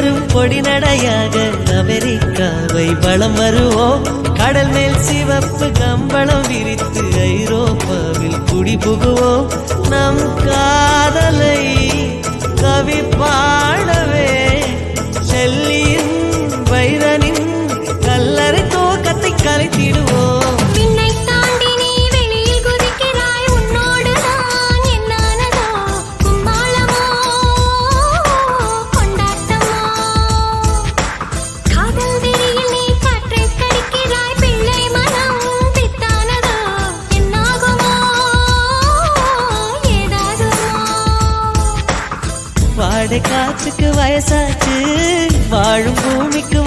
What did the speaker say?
வரும் பொடி நடையாக அமெரிக்காவை வளம் வருவோம். கடல் மேல் சிவப்பு கம்பளம் விரித்து ஐரோப்பாவில் குடி புகுவோம். நம் காதலை கவிப்பா வாடை காற்றுக்கு வயசாச்சு. வாழும் பூமிக்கு